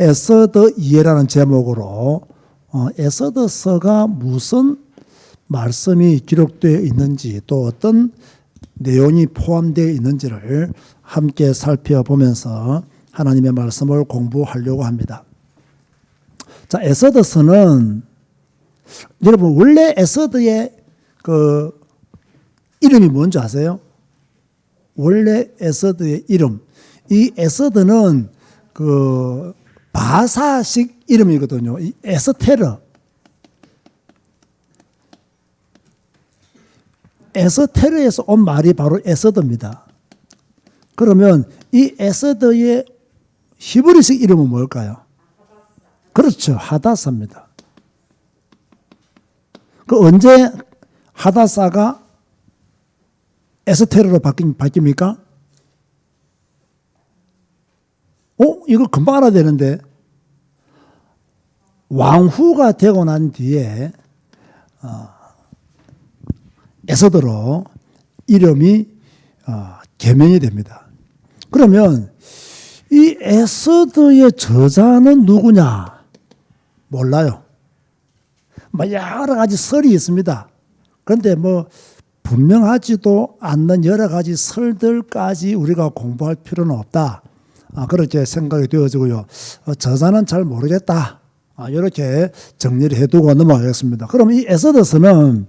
에서더 이해라는 제목으로 어, 에서더서가 무슨 말씀이 기록되어 있는지 또 어떤 내용이 포함되어 있는지를 함께 살펴보면서 하나님의 말씀을 공부하려고 합니다. 자, 에서더서는 여러분 원래 에서드의 그 이름이 뭔지 아세요? 원래 에서드의 이름. 이 에서드는 그 바사식 이름이거든요. 이 에스테르. 에스테르에서 온 말이 바로 에서드입니다. 그러면 이 에서드의 히브리식 이름은 뭘까요? 그렇죠. 하다사입니다. 그 언제 하다사가 에스테르로 바뀝, 바뀝니까? 어? 이거 금방 알아야 되는데. 왕후가 되고 난 뒤에, 어, 에서더로 이름이 어, 개명이 됩니다. 그러면 이 에서더의 저자는 누구냐? 몰라요. 뭐 여러 가지 설이 있습니다. 그런데 뭐 분명하지도 않는 여러 가지 설들까지 우리가 공부할 필요는 없다. 아, 그렇게 생각이 되어지고요. 어, 저자는 잘 모르겠다. 아, 이렇게 정리를 해두고 넘어가겠습니다. 그럼 이 에서더서는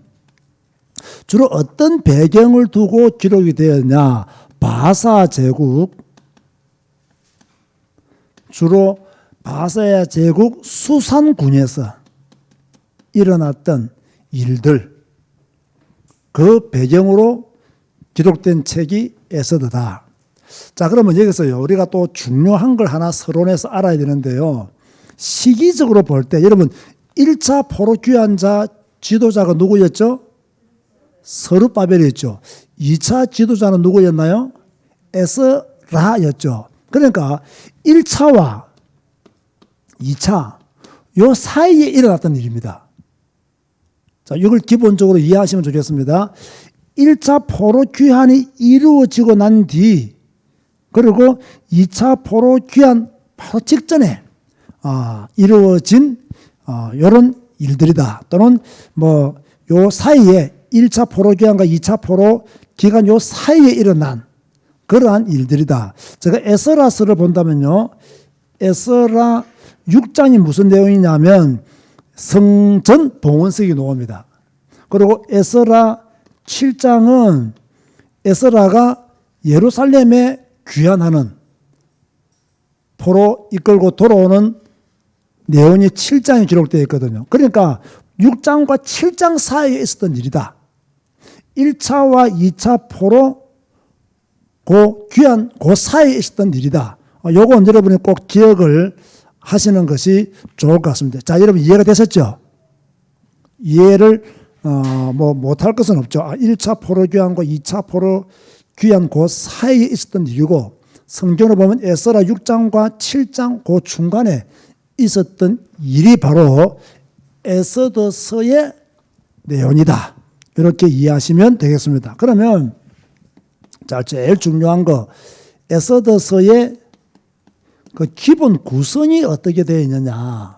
주로 어떤 배경을 두고 기록이 되었냐? 바사 제국, 주로 바사야 제국 수산군에서 일어났던 일들, 그 배경으로 기록된 책이 에서드다. 자, 그러면 여기서요, 우리가 또 중요한 걸 하나 서론에서 알아야 되는데요. 시기적으로 볼 때, 여러분, 1차 포로 귀환자 지도자가 누구였죠? 서르바벨이었죠. 2차 지도자는 누구였나요? 에스라였죠. 그러니까 1차와 2차, 요 사이에 일어났던 일입니다. 자, 이걸 기본적으로 이해하시면 좋겠습니다. 1차 포로 귀환이 이루어지고 난 뒤, 그리고 2차 포로 귀환 바로 직전에 아, 이루어진 아, 이런 일들이다. 또는 뭐 요 사이에 1차 포로 귀환과 2차 포로 기간 요 사이에 일어난 그러한 일들이다. 제가 에서라스를 본다면요. 에서라 6장이 무슨 내용이냐면 성전 봉헌석이 나옵니다. 그리고 에서라 7장은 에서라가 예루살렘에 귀환하는 포로 이끌고 돌아오는 내용이 7장에 기록되어 있거든요. 그러니까 6장과 7장 사이에 있었던 일이다. 1차와 2차 포로 그 귀한 그 사이에 있었던 일이다. 어, 요건 여러분이 꼭 기억을 하시는 것이 좋을 것 같습니다. 자, 여러분 이해가 되셨죠? 이해를 어, 뭐 못할 것은 없죠. 아, 1차 포로 귀환과 2차 포로 귀환 그 사이에 있었던 일이고 성경을 보면 에스라 6장과 7장 그 중간에 있었던 일이 바로 에스더서의 내용이다. 이렇게 이해하시면 되겠습니다. 그러면 자 제일 중요한 거 에스더서의 그 기본 구성이 어떻게 되어 있느냐?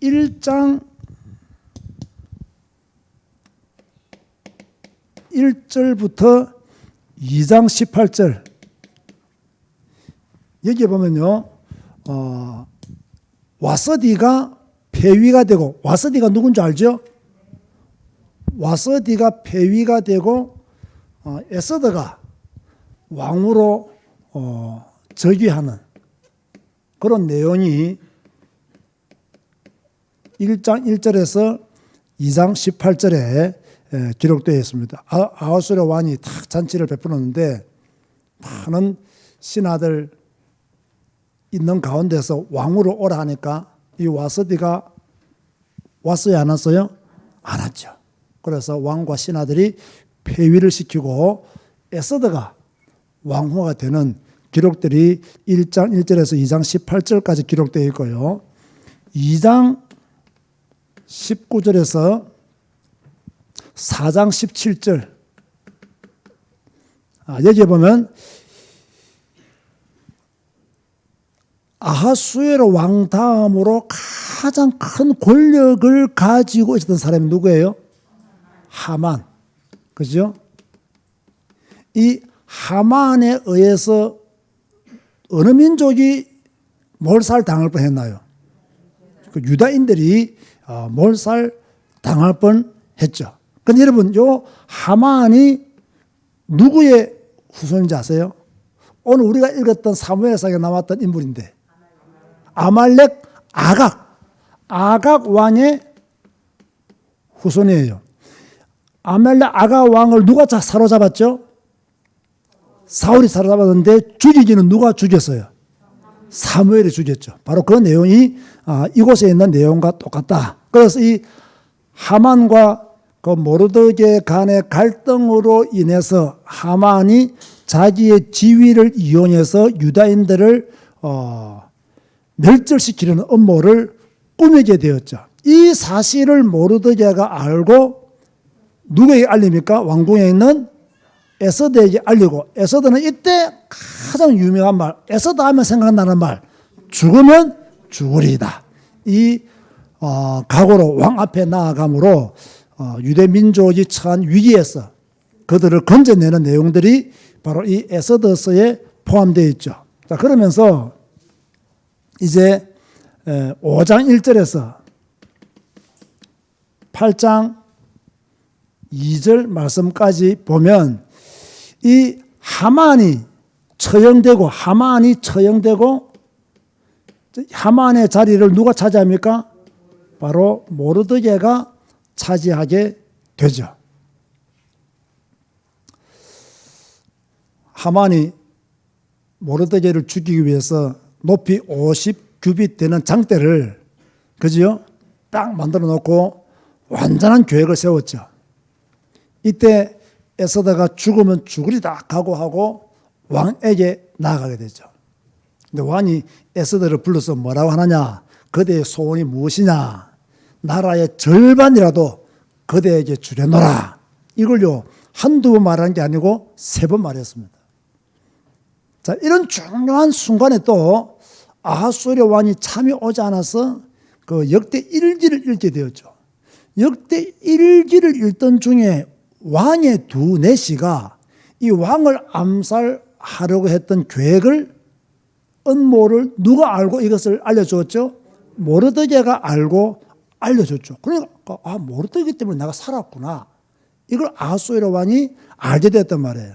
1장 1절부터 2장 18절 여기 보면요. 어, 와서디가 폐위가 되고 와서디가 누군지 알죠? 와서디가 폐위가 되고 어, 에서드가 왕으로 어, 즉위하는 그런 내용이 1장 1절에서 2장 18절에 에, 기록되어 있습니다. 아, 아하수르 왕이 탁 잔치를 베풀었는데 많은 신하들 있는 가운데서 왕으로 오라 하니까 이 와서디가 왔어요 안 왔어요? 안 왔죠. 그래서 왕과 신하들이 폐위를 시키고 에서드가 왕후가 되는 기록들이 1장 1절에서 2장 18절까지 기록되어 있고요. 2장 19절에서 4장 17절 아, 여기에 보면 아하수에로 왕 다음으로 가장 큰 권력을 가지고 있었던 사람이 누구예요? 하만. 그죠? 이 하만에 의해서 어느 민족이 몰살 당할 뻔 했나요? 그 유다인들이 어, 몰살 당할 뻔 했죠. 근데 여러분, 요 하만이 누구의 후손인지 아세요? 오늘 우리가 읽었던 사무엘상에 나왔던 인물인데 아말렉 아각 아각 왕의 후손이에요. 아말렉 아각 왕을 누가 자- 사로잡았죠? 사울이 사로잡았는데 죽이기는 누가 죽였어요? 사무엘이 죽였죠. 바로 그 내용이 아, 이곳에 있는 내용과 똑같다. 그래서 이 하만과 그 모르드게 간의 갈등으로 인해서 하만이 자기의 지위를 이용해서 유다인들을 어, 멸절시키려는 음모를 꾸미게 되었죠. 이 사실을 모르드게가 알고 누구에게 알립니까? 왕궁에 있는 에서드에게 알리고 에서드는 이때 가장 유명한 말 에서드 하면 생각나는 말 죽으면 죽으리이다. 이 어, 각오로 왕 앞에 나아감으로 어, 유대 민족이 처한 위기에서 그들을 건져내는 내용들이 바로 이 에서더서에 포함되어 있죠. 자 그러면서 이제 5장 1절에서 8장 2절 말씀까지 보면 이 하만이 처형되고 하만이 처형되고 하만의 자리를 누가 차지합니까? 바로 모르드게가 차지하게 되죠. 하만이 모르드게를 죽이기 위해서 높이 50 규빗 되는 장대를 그지요? 딱 만들어 놓고 완전한 계획을 세웠죠. 이때 에서다가 죽으면 죽으리다 각오하고 왕에게 나아가게 되죠. 근데 왕이 에서더를 불러서 뭐라고 하느냐? 그대의 소원이 무엇이냐? 나라의 절반이라도 그대에게 주려노라. 이걸요 한두 번 말한 게 아니고 세 번 말했습니다. 자 이런 중요한 순간에 또 아하수리 왕이 참이 오지 않아서 그 역대 일기를 읽게 되었죠. 역대 일기를 읽던 중에 왕의 두 내시가 이 왕을 암살하려고 했던 계획을 음모를 누가 알고 이것을 알려줬죠? 모르드게가 알고 알려줬죠. 그러니까 아 모르드게 때문에 내가 살았구나. 이걸 아하수에로 왕이 알게 됐단 말이에요.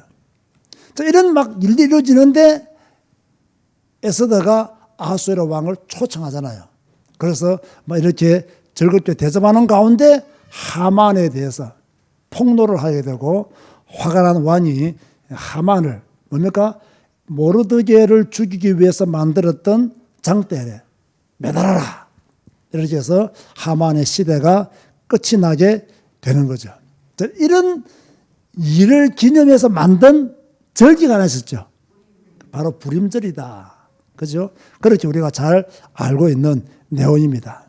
자, 이런 막 일들이 이루어지는데 에스더가 아하수에로 왕을 초청하잖아요. 그래서 막 이렇게 즐겁게 대접하는 가운데 하만에 대해서 폭로를 하게 되고 화가 난 왕이 하만을 뭡니까 모르드게를 죽이기 위해서 만들었던 장대에 매달아라 이렇게 해서 하만의 시대가 끝이 나게 되는 거죠. 자, 이런 일을 기념해서 만든 절기가 하나 있었죠. 바로 불임절이다. 그죠? 그렇게 우리가 잘 알고 있는 내용입니다.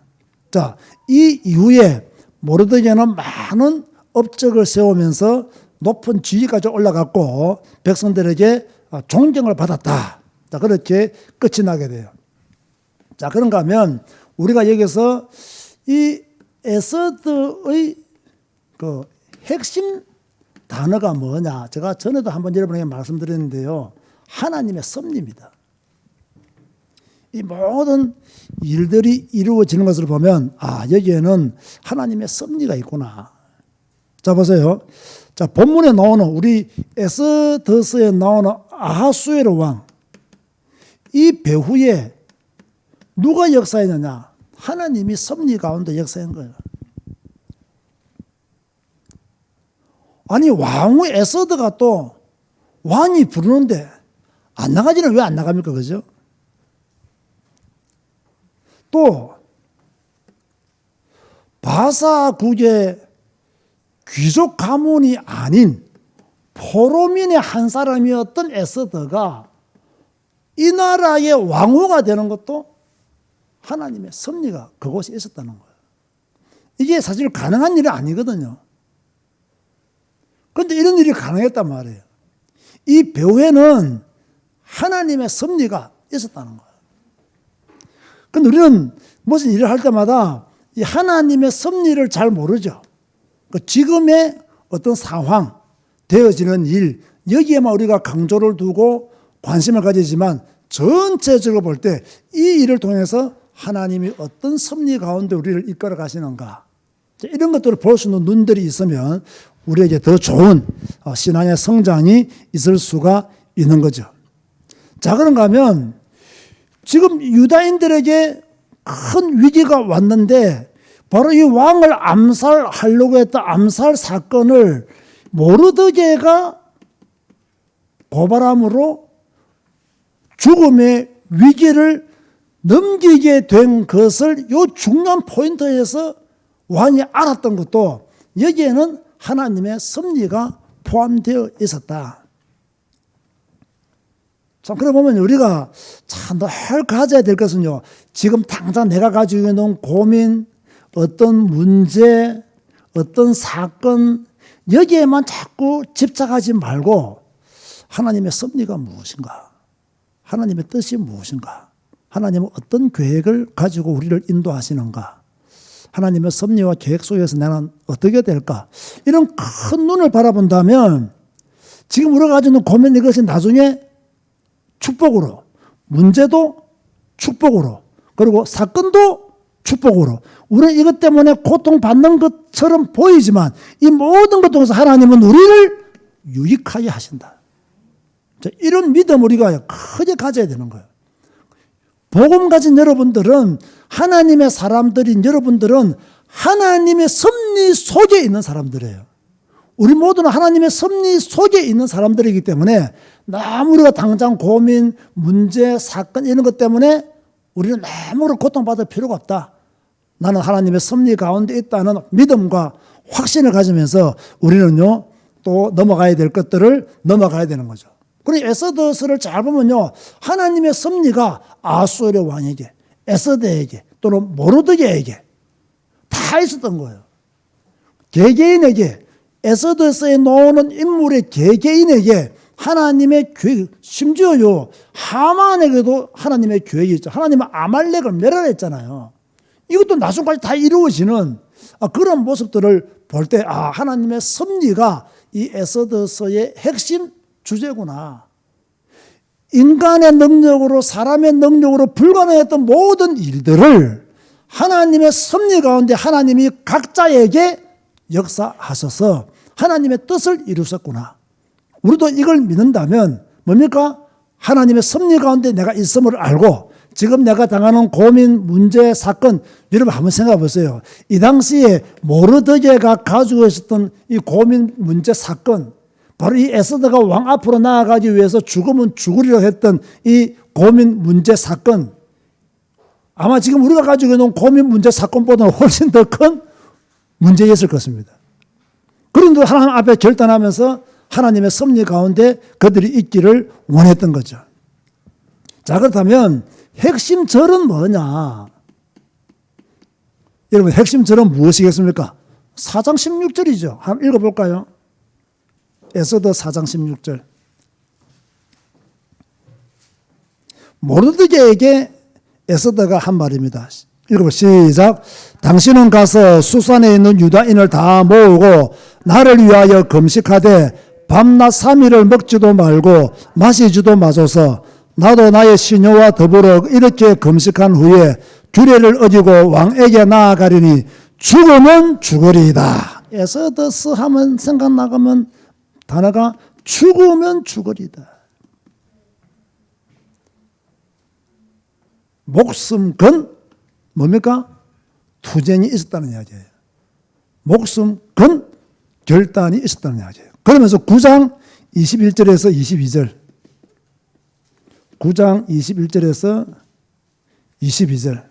자, 이 이후에 모르드게는 많은 업적을 세우면서 높은 지위까지 올라갔고 백성들에게 존경을 받았다. 자, 그렇게 끝이 나게 돼요. 자, 그런가 하면 우리가 여기서 이 에서드의 그 핵심 단어가 뭐냐? 제가 전에도 한번 여러분에게 말씀드렸는데요. 하나님의 섭리입니다. 이 모든 일들이 이루어지는 것을 보면 아 여기에는 하나님의 섭리가 있구나. 자 보세요. 자 본문에 나오는 우리 에스더스에 나오는 아하수에르 왕. 이 배후에 누가 역사했느냐? 하나님이 섭리 가운데 역사한 거예요. 아니 왕후 에서드가 또 왕이 부르는데 안 나가지는 왜 안 나갑니까? 그죠? 또 바사국의 귀족 가문이 아닌 포로민의 한 사람이었던 에스더가 이 나라의 왕후가 되는 것도 하나님의 섭리가 그곳에 있었다는 거예요. 이게 사실 가능한 일이 아니거든요. 그런데 이런 일이 가능했단 말이에요. 이 배후에는 하나님의 섭리가 있었다는 거예요. 근데 우리는 무슨 일을 할 때마다 이 하나님의 섭리를 잘 모르죠. 그 지금의 어떤 상황, 되어지는 일, 여기에만 우리가 강조를 두고 관심을 가지지만 전체적으로 볼 때 이 일을 통해서 하나님이 어떤 섭리 가운데 우리를 이끌어 가시는가. 이런 것들을 볼 수 있는 눈들이 있으면 우리에게 더 좋은 어, 신앙의 성장이 있을 수가 있는 거죠. 자, 그런가 하면 지금 유다인들에게 큰 위기가 왔는데 바로 이 왕을 암살하려고 했던 암살 사건을 모르드게가 고발함으로 죽음의 위기를 넘기게 된 것을 이 중요한 포인트에서 왕이 알았던 것도 여기에는 하나님의 섭리가 포함되어 있었다. 참, 그래 보면 우리가 참 늘 가져야 될 것은요, 지금 당장 내가 가지고 있는 고민, 어떤 문제, 어떤 사건, 여기에만 자꾸 집착하지 말고 하나님의 섭리가 무엇인가? 하나님의 뜻이 무엇인가? 하나님은 어떤 계획을 가지고 우리를 인도하시는가? 하나님의 섭리와 계획 속에서 나는 어떻게 될까? 이런 큰 눈을 바라본다면 지금 우리가 가지고 있는 고민 이것이 나중에 축복으로, 문제도 축복으로, 그리고 사건도 축복으로. 우리는 이것 때문에 고통받는 것처럼 보이지만 이 모든 것 통해서 하나님은 우리를 유익하게 하신다. 이런 믿음 우리가 크게 가져야 되는 거예요. 복음 가진 여러분들은 하나님의 사람들인 여러분들은 하나님의 섭리 속에 있는 사람들이에요. 우리 모두는 하나님의 섭리 속에 있는 사람들이기 때문에 너무 우리가 당장 고민, 문제, 사건 이런 것 때문에 우리는 너무 고통받을 필요가 없다. 나는 하나님의 섭리 가운데 있다는 믿음과 확신을 가지면서 우리는요, 또 넘어가야 될 것들을 넘어가야 되는 거죠. 그리고 에서더스를 잘 보면요, 하나님의 섭리가 아수르 왕에게, 에서드에게, 또는 모르드게에게 다 있었던 거예요. 개개인에게, 에서더스에 나오는 인물의 개개인에게 하나님의 계획, 심지어요, 하만에게도 하나님의 계획이 있죠. 하나님은 아말렉을 멸하했잖아요. 이것도 나중까지 다 이루어지는 아, 그런 모습들을 볼 때, 아, 하나님의 섭리가 이 에서더서의 핵심 주제구나. 인간의 능력으로, 사람의 능력으로 불가능했던 모든 일들을 하나님의 섭리 가운데 하나님이 각자에게 역사하셔서 하나님의 뜻을 이루셨구나. 우리도 이걸 믿는다면 뭡니까? 하나님의 섭리 가운데 내가 있음을 알고 지금 내가 당하는 고민, 문제, 사건 여러분 한번 생각해 보세요. 이 당시에 모르드게가 가지고 있었던 이 고민, 문제, 사건 바로 이 에스더가 왕 앞으로 나아가기 위해서 죽으면 죽으리라 했던 이 고민, 문제, 사건 아마 지금 우리가 가지고 있는 고민, 문제, 사건보다 훨씬 더 큰 문제였을 것입니다. 그런데 하나님 앞에 결단하면서 하나님의 섭리 가운데 그들이 있기를 원했던 거죠. 자, 그렇다면 핵심 절은 뭐냐? 여러분, 핵심 절은 무엇이겠습니까? 4장 16절이죠. 한번 읽어볼까요? 에서더 4장 16절. 모르드게에게 에서더가 한 말입니다. 읽어보 시작. 당신은 가서 수산에 있는 유다인을 다 모으고 나를 위하여 금식하되 밤낮 3일을 먹지도 말고 마시지도 마소서 나도 나의 시녀와 더불어 이렇게 금식한 후에 규례를 어기고 왕에게 나아가리니 죽으면 죽으리이다. 에서더스 하면 생각나가면 단어가 죽으면 죽으리다. 목숨 건 뭡니까? 투쟁이 있었다는 이야기예요. 목숨 건 결단이 있었다는 이야기예요. 그러면서 9장 21절에서 22절. 9장 21절에서 22절.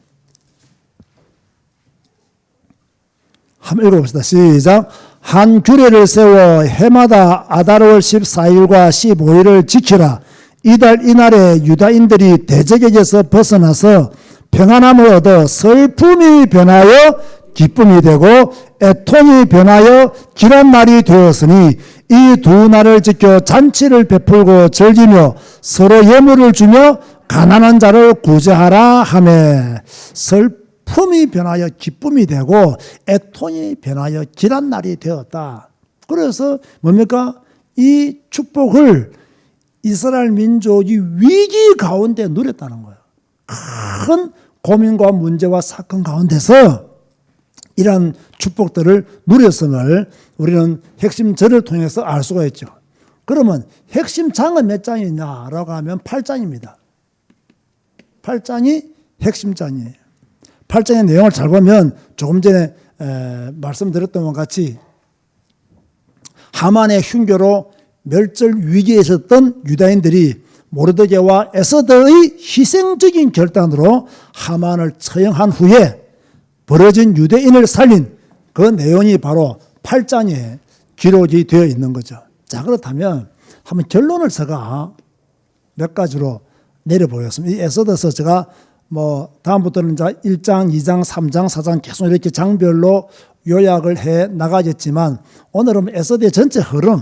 한번 읽어봅시다. 시작. 한 규례를 세워 해마다 아달월 14일과 15일을 지키라. 이달 이날에 유다인들이 대적에게서 벗어나서 평안함을 얻어 슬픔이 변하여 기쁨이 되고 애통이 변하여 길한 날이 되었으니 이 두 날을 지켜 잔치를 베풀고 즐기며 서로 예물을 주며 가난한 자를 구제하라 하매 슬 픔이 변하여 기쁨이 되고 애통이 변하여 길한 날이 되었다. 그래서 뭡니까? 이 축복을 이스라엘 민족이 위기 가운데 누렸다는 거예요. 큰 고민과 문제와 사건 가운데서 이러한 축복들을 누렸음을 우리는 핵심 절을 통해서 알 수가 있죠. 그러면 핵심 장은 몇 장이냐라고 하면 8장입니다. 8장이 핵심 장이에요. 8장의 내용을 잘 보면 조금 전에 에, 말씀드렸던 것 같이 하만의 흉교로 멸절 위기에 있었던 유다인들이 모르드게와 에서더의 희생적인 결단으로 하만을 처형한 후에 벌어진 유대인을 살린 그 내용이 바로 8장에 기록이 되어 있는 거죠. 자, 그렇다면 한번 결론을 제가 몇 가지로 내려보겠습니다. 이 에서더서 제가 뭐 다음부터는 자 1장, 2장, 3장, 4장 계속 이렇게 장별로 요약을 해 나가겠지만 오늘은 에서더의 전체 흐름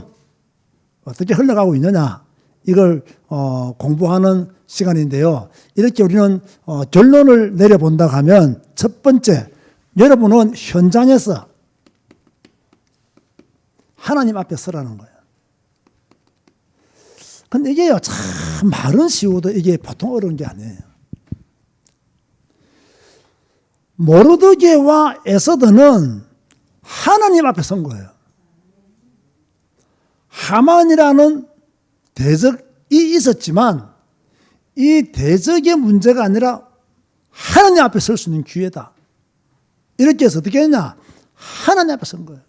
어떻게 흘러가고 있느냐 이걸 어, 공부하는 시간인데요. 이렇게 우리는 어, 결론을 내려본다 하면 첫 번째 여러분은 현장에서 하나님 앞에 서라는 거예요. 근데 이게요, 참 말은 쉬워도 이게 보통 어려운 게 아니에요. 모르드게와 에서드는 하나님 앞에 선 거예요. 하만이라는 대적이 있었지만 이 대적의 문제가 아니라 하나님 앞에 설 수 있는 기회다. 이렇게 해서 어떻게 했냐? 하나님 앞에 선 거예요.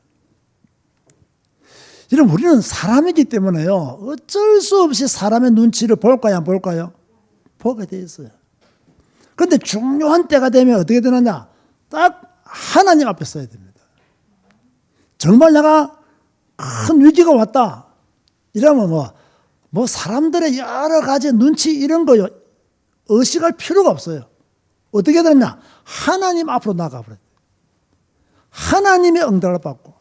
여러분, 우리는 사람이기 때문에요. 어쩔 수 없이 사람의 눈치를 볼까요? 안 볼까요? 보게 돼 있어요. 그런데 중요한 때가 되면 어떻게 되느냐? 딱 하나님 앞에 서야 됩니다. 정말 내가 큰 위기가 왔다. 이러면 뭐, 뭐 사람들의 여러 가지 눈치 이런 거요. 의식할 필요가 없어요. 어떻게 되느냐? 하나님 앞으로 나가버려요. 하나님의 응답을 받고,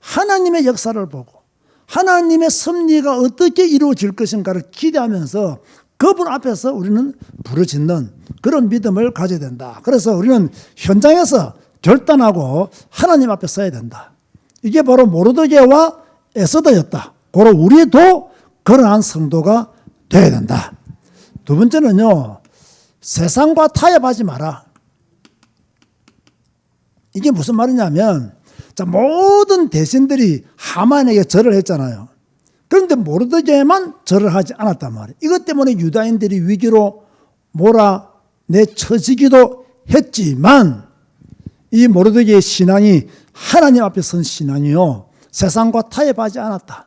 하나님의 역사를 보고, 하나님의 섭리가 어떻게 이루어질 것인가를 기대하면서 그분 앞에서 우리는 부르짖는 그런 믿음을 가져야 된다. 그래서 우리는 현장에서 결단하고 하나님 앞에 서야 된다. 이게 바로 모르드게와 에서더였다. 고로 우리도 그러한 성도가 되어야 된다. 두 번째는요, 세상과 타협하지 마라. 이게 무슨 말이냐면, 자, 모든 대신들이 하만에게 절을 했잖아요. 그런데 모르드게만 절을 하지 않았단 말이에요. 이것 때문에 유다인들이 위기로 몰아내쳐지기도 했지만, 이 모르드게의 신앙이 하나님 앞에 선 신앙이요. 세상과 타협하지 않았다.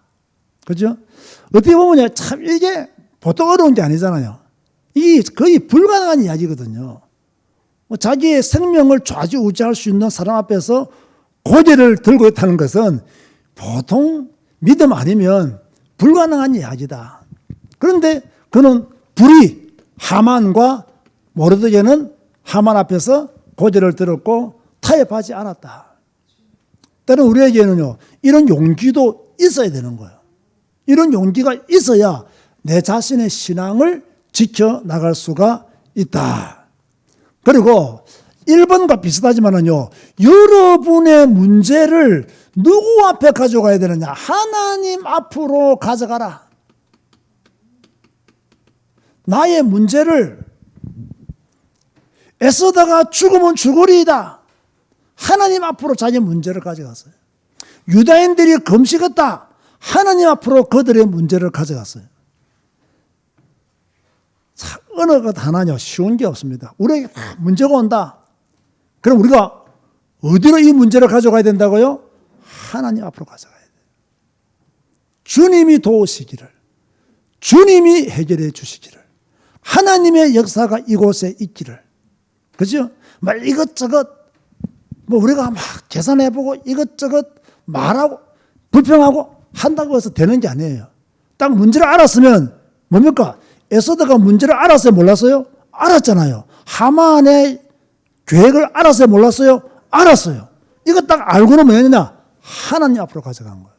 그죠? 어떻게 보면 참 이게 보통 어려운 게 아니잖아요. 이 거의 불가능한 이야기거든요. 뭐 자기의 생명을 좌지우지할 수 있는 사람 앞에서 고개를 들고 있다는 것은 보통 믿음 아니면 불가능한 이야기다. 그런데 그는 불이 하만과 모르드게는 하만 앞에서 고개를 들었고 타협하지 않았다. 때는 우리에게는요, 이런 용기도 있어야 되는 거예요. 이런 용기가 있어야 내 자신의 신앙을 지켜 나갈 수가 있다. 그리고 1번과 비슷하지만은요, 여러분의 문제를 누구 앞에 가져가야 되느냐? 하나님 앞으로 가져가라. 나의 문제를 애써다가 죽으면 죽으리이다. 하나님 앞으로 자기 문제를 가져갔어요. 유다인들이 금식했다. 하나님 앞으로 그들의 문제를 가져갔어요. 자, 어느 것 하나냐 쉬운 게 없습니다. 우리에게 문제가 온다. 그럼 우리가 어디로 이 문제를 가져가야 된다고요? 하나님 앞으로 가져가야 돼요. 주님이 도우시기를, 주님이 해결해 주시기를, 하나님의 역사가 이곳에 있기를, 그죠? 말 이것저것, 뭐 우리가 막 계산해보고 이것저것 말하고 불평하고 한다고 해서 되는 게 아니에요. 딱 문제를 알았으면 뭡니까? 에서드가 문제를 알았어요? 몰랐어요? 알았잖아요. 하만의 계획을 알았어요? 몰랐어요? 알았어요. 이거 딱 알고는 뭐였냐? 하나님 앞으로 가져간 거예요.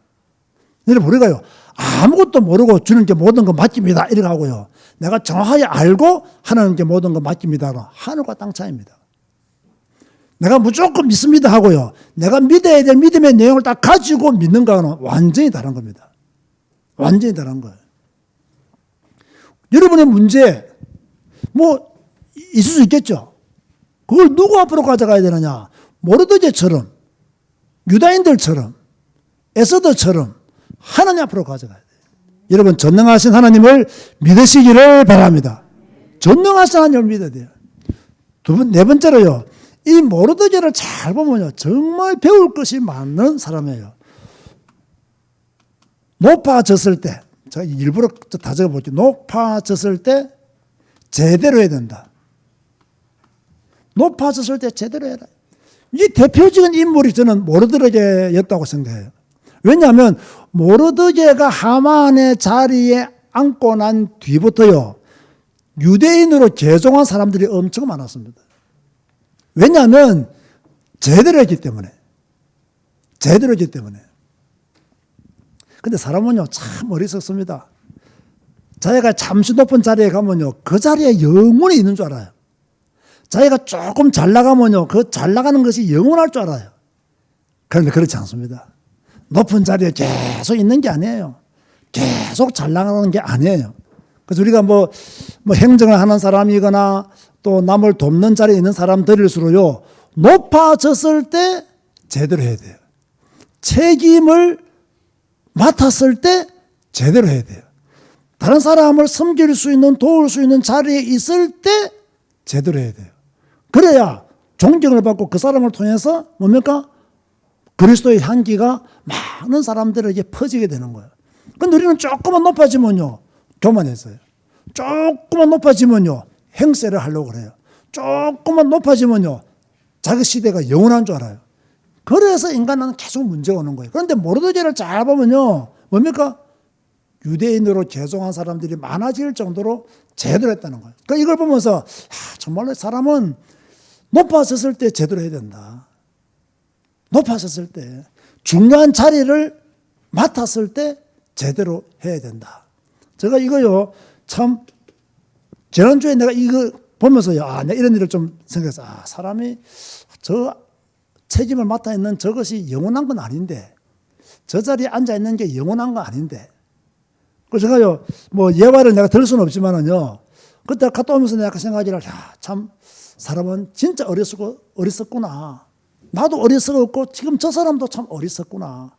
여러분, 우리가요, 아무것도 모르고 게 모든 거 맡깁니다. 이렇게 하고요. 내가 정확하게 알고 하나님께 모든 거 맡깁니다. 하늘과 땅 차이입니다. 내가 무조건 믿습니다 하고요. 내가 믿어야 될 믿음의 내용을 딱 가지고 믿는 거는 완전히 다른 겁니다. 완전히 다른 거예요. 여러분의 문제, 뭐, 있을 수 있겠죠. 그걸 누구 앞으로 가져가야 되느냐. 모르드제처럼, 유다인들처럼, 에서더처럼 하나님 앞으로 가져가야 돼요. 여러분, 전능하신 하나님을 믿으시기를 바랍니다. 전능하신 하나님을 믿어야 돼요. 두 번, 네 번째로요. 이 모르드제를 잘 보면요. 정말 배울 것이 많은 사람이에요. 높아졌을 때, 제가 일부러 다 적어볼게요. 높아졌을 때 제대로 해야 된다. 높아졌을 때 제대로 해라. 이 대표적인 인물이 저는 모르드제였다고 생각해요. 왜냐하면 모르드제가 하만의 자리에 앉고 난 뒤부터요. 유대인으로 개종한 사람들이 엄청 많았습니다. 왜냐하면 제대로 했기 때문에. 제대로 했기 때문에. 근데 사람은요, 참 어리석습니다. 자기가 잠시 높은 자리에 가면요, 그 자리에 영원히 있는 줄 알아요. 자기가 조금 잘 나가면요, 그 잘 나가는 것이 영원할 줄 알아요. 그런데 그렇지 않습니다. 높은 자리에 계속 있는 게 아니에요. 계속 잘 나가는 게 아니에요. 그래서 우리가 뭐, 뭐 행정을 하는 사람이거나 또 남을 돕는 자리에 있는 사람들일수록요, 높아졌을 때 제대로 해야 돼요. 책임을 맡았을 때 제대로 해야 돼요. 다른 사람을 섬길 수 있는, 도울 수 있는 자리에 있을 때 제대로 해야 돼요. 그래야 존경을 받고 그 사람을 통해서 뭡니까? 그리스도의 향기가 많은 사람들에게 퍼지게 되는 거예요. 근데 우리는 조금만 높아지면요. 교만했어요. 조금만 높아지면요. 행세를 하려고 그래요. 조금만 높아지면요. 자기 시대가 영원한 줄 알아요. 그래서 인간은 계속 문제가 오는 거예요. 그런데 모르드제를 잘 보면요. 뭡니까? 유대인으로 개종한 사람들이 많아질 정도로 제대로 했다는 거예요. 그러니까 이걸 보면서 아, 정말로 사람은 높아졌을 때 제대로 해야 된다. 높아졌을 때 중요한 자리를 맡았을 때 제대로 해야 된다. 제가 이거요 참 지난주에 내가 이거 보면서요 아 내가 이런 일을 좀 생각해서 아 사람이 저 책임을 맡아 있는 저것이 영원한 건 아닌데 저 자리에 앉아 있는 게 영원한 건 아닌데 그래서 제가요 뭐 예화를 내가 들 수는 없지만은요 그때 갔다 오면서 내가 생각하기를 야참 사람은 진짜 어리석고 어리석구나 나도 어리석었고 지금 저 사람도 참 어리석구나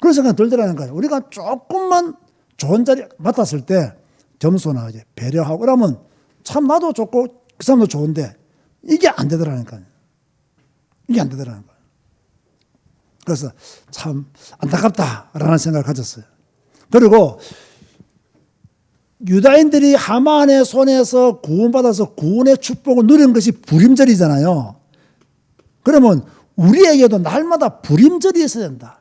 그런 생각이 들더라는 거예요 우리가 조금만 좋은 자리 맡았을 때 겸손하게 배려하고 그러면 참 나도 좋고 그 사람도 좋은데 이게 안 되더라니까요 이게 안 되더라는 거예요. 그래서 참 안타깝다라는 생각을 가졌어요. 그리고 유다인들이 하만의 손에서 구원받아서 구원의 축복을 누린 것이 불임절이잖아요. 그러면 우리에게도 날마다 불임절이 있어야 된다.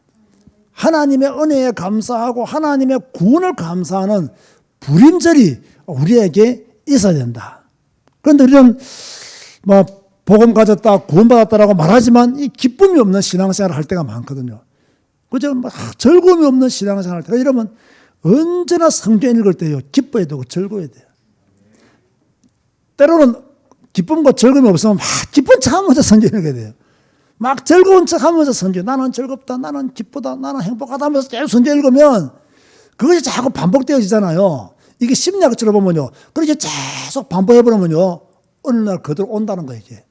하나님의 은혜에 감사하고 하나님의 구원을 감사하는 불임절이 우리에게 있어야 된다. 그런데 우리는 뭐 복음 가졌다, 구원받았다라고 말하지만 이 기쁨이 없는 신앙생활을 할 때가 많거든요. 그죠? 막 즐거움이 없는 신앙생활 할 때가 이러면 언제나 성경 읽을 때요, 기뻐야 되고 즐거워야 돼요. 때로는 기쁨과 즐거움이 없으면 막 기쁜 척 하면서 성경 읽어야 돼요. 막 즐거운 척 하면서 성경, 나는 즐겁다, 나는 기쁘다, 나는 행복하다 하면서 계속 성경 읽으면 그것이 자꾸 반복되어지잖아요. 이게 심리학적으로 보면요. 그렇게 계속 반복해버리면요. 어느 날 그대로 온다는 거예요, 이게.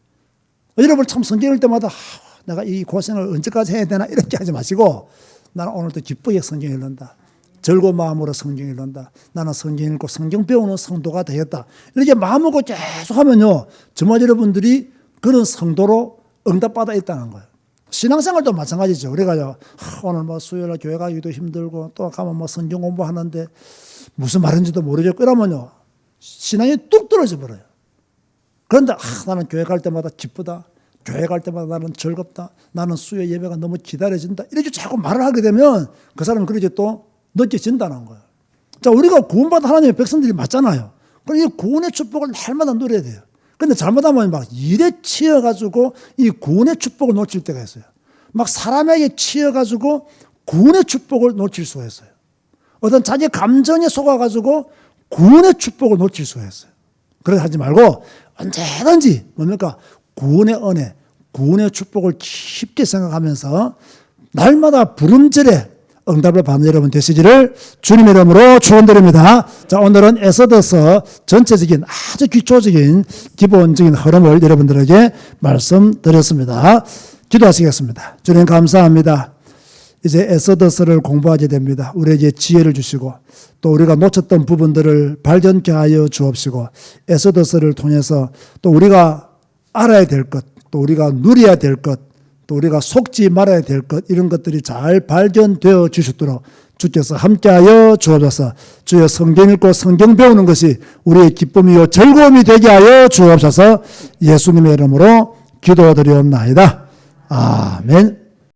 여러분 참 성경 읽을 때마다 아, 내가 이 고생을 언제까지 해야 되나 이렇게 하지 마시고 나는 오늘도 기쁘게 성경 읽는다. 즐거운 마음으로 성경 읽는다. 나는 성경 읽고 성경 배우는 성도가 되겠다. 이렇게 마음 먹고 계속 하면요. 정말 여러분들이 그런 성도로 응답받아 있다는 거예요. 신앙생활도 마찬가지죠. 그래가요. 아, 오늘 뭐 수요일 교회 가기도 힘들고 또 가면 뭐 성경 공부하는데 무슨 말인지도 모르겠고 이러면요. 신앙이 뚝 떨어져 버려요. 그런데 아, 나는 교회 갈 때마다 기쁘다. 교회 갈 때마다 나는 즐겁다. 나는 수요 예배가 너무 기다려진다. 이렇게 자꾸 말을 하게 되면 그 사람은 그렇게 또 느껴진다는 거예요. 자, 우리가 구원받은 하나님의 백성들이 맞잖아요. 그럼 이 구원의 축복을 날마다 누려야 돼요. 근데 잘못하면 막 일에 치여가지고 이 구원의 축복을 놓칠 때가 있어요. 막 사람에게 치여가지고 구원의 축복을 놓칠 수가 있어요. 어떤 자기 감정에 속아가지고 구원의 축복을 놓칠 수가 있어요. 그래 하지 말고 언제든지 뭡니까 구원의 은혜, 구원의 축복을 깊게 생각하면서 날마다 부름절에 응답을 받는 여러분 되시기를 주님의 이름으로 축원드립니다. 자 오늘은 에서더서 전체적인 아주 기초적인 기본적인 흐름을 여러분들에게 말씀드렸습니다. 기도하시겠습니다. 주님 감사합니다. 이제 에서더서를 공부하게 됩니다. 우리에게 지혜를 주시고 또 우리가 놓쳤던 부분들을 발견케 하여 주옵시고 에서더서를 통해서 또 우리가 알아야 될 것, 또 우리가 누려야 될 것, 또 우리가 속지 말아야 될 것 이런 것들이 잘 발견되어 주셨도록 주께서 함께하여 주옵소서. 주여 성경 읽고 성경 배우는 것이 우리의 기쁨이요 즐거움이 되게 하여 주옵소서. 예수님의 이름으로 기도드리옵나이다. 아멘.